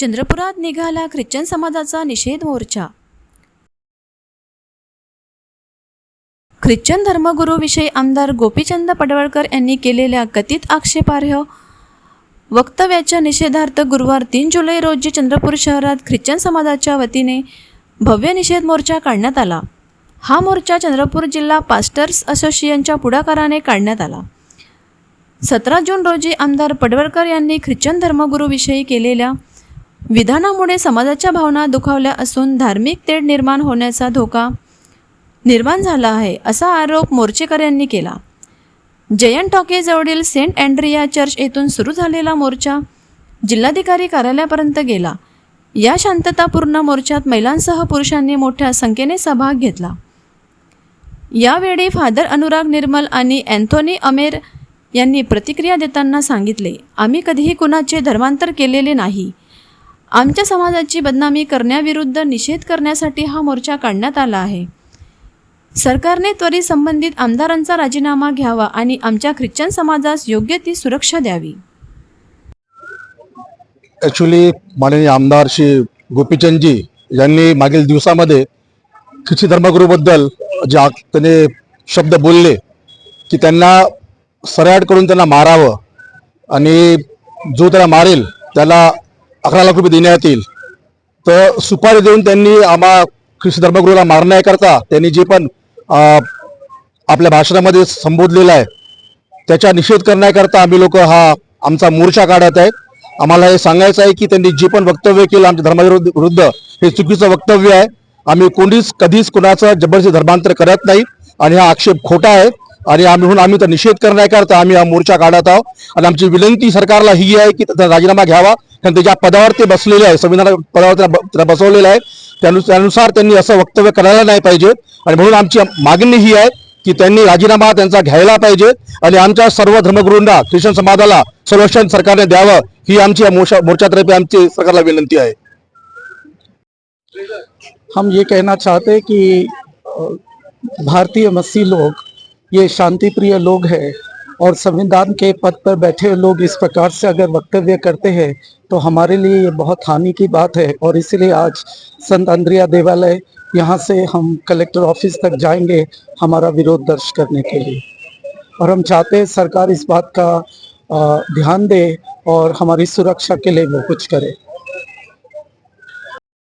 चंद्रपुरात निघाला ख्रिश्चन समाजाचा निषेध मोर्चा. ख्रिश्चन धर्मगुरूविषयी आमदार गोपीचंद पडवळकर यांनी केलेल्या कथित आक्षेपार्ह वक्तव्याच्या निषेधार्थ गुरुवार तीन जुलै रोजी चंद्रपूर शहरात ख्रिश्चन समाजाच्या वतीने भव्य निषेध मोर्चा काढण्यात आला. हा मोर्चा चंद्रपूर जिल्हा पास्टर्स असोसिएशनच्या पुढाकाराने काढण्यात आला. सतरा जून रोजी आमदार पडवळकर यांनी ख्रिश्चन धर्मगुरूविषयी केलेल्या विधानामुळे समाजाच्या भावना दुखावल्या असून धार्मिक तेढ निर्माण होण्याचा धोका निर्माण झाला आहे असा आरोप मोर्चेकर यांनी केला. जयंत टॉकीजवळील सेंट अँड्रिया चर्च येथून सुरू झालेला मोर्चा जिल्हाधिकारी कार्यालयापर्यंत गेला. या शांततापूर्ण मोर्चात महिलांसह पुरुषांनी मोठ्या संख्येने सहभाग घेतला. यावेळी फादर अनुराग निर्मल आणि अँथोनी अमेर यांनी प्रतिक्रिया देताना सांगितले आम्ही कधीही कुणाचे धर्मांतर केलेले नाही. आमच्या समाजाची बदनामी करण्याविरुद्ध निषेध करण्यासाठी हा मोर्चा काढण्यात आला आहे. सरकारने त्वरित संबंधित आमदारांचा राजीनामा घ्यावा आणि आमच्या ख्रिश्चन समाजास योग्य ती सुरक्षा द्यावी. ॲक्च्युली माननीय आमदार श्री गोपीचंदजी यांनी मागील दिवसामध्ये ख्रिस्ती धर्मगुरूबद्दल जे त्याने शब्द बोलले की त्यांना सराट करून त्यांना मारावं आणि जो त्याला मारेल त्याला अकरा लाख रुपये देण्यात येईल. तर सुपारी देऊन त्यांनी आम्हा ख्रिस्त धर्मगुरूला मारण्याकरता त्यांनी जे पण आपल्या भाषणामध्ये संबोधलेलं आहे त्याचा निषेध करण्याकरता आम्ही लोक हा आमचा मोर्चा काढत आहे आम्हाला हे सांगायचं आहे की त्यांनी जे पण वक्तव्य केलं आमच्या धर्माविरुद्ध विरुद्ध हे चुकीचं वक्तव्य आहे. आम्ही कोणीच कधीच कोणाचं जबरदस्ती धर्मांतर करत नाही आणि हा आक्षेप खोटा आहे आणि आम्ही म्हणून आम्ही तर निषेध करण्याकरता आम्ही हा मोर्चा काढत आहोत. आणि आमची विनंती सरकारला ही आहे की त्याचा राजीनामा घ्यावा. कारण त्याच्या पदावर ते बसलेले आहे संविधान पदावर त्याला बसवलेलं आहे त्यानु- त्यानुसार त्यांनी असं वक्तव्य करायला नाही पाहिजे आणि म्हणून आमची मागणी ही आहे की त्यांनी राजीनामा त्यांचा घ्यायला पाहिजे आणि आमच्या सर्व धर्मगुरूंना ख्रिश्चन समाजाला संरक्षण सरकारने द्यावं ही आमची मोर्चातर्फे आमची सरकारला विनंती आहे. हम ये कहना चाहते कि भारतीय मसीह लोग ये शांति प्रिय लोग हैं और संविधान के पद पर बैठे लोग इस प्रकार से अगर वक्तव्य करते हैं तो हमारे लिए ये बहुत हानि की बात है। और इसलिए आज संत अंद्रिया देवालय, यहाँ से हम कलेक्टर ऑफ़िस तक जाएँगे हमारा विरोध दर्ज करने के लिए। और हम चाहते हैं सरकार इस बात का ध्यान दे और हमारी सुरक्षा के लिए वो कुछ करे।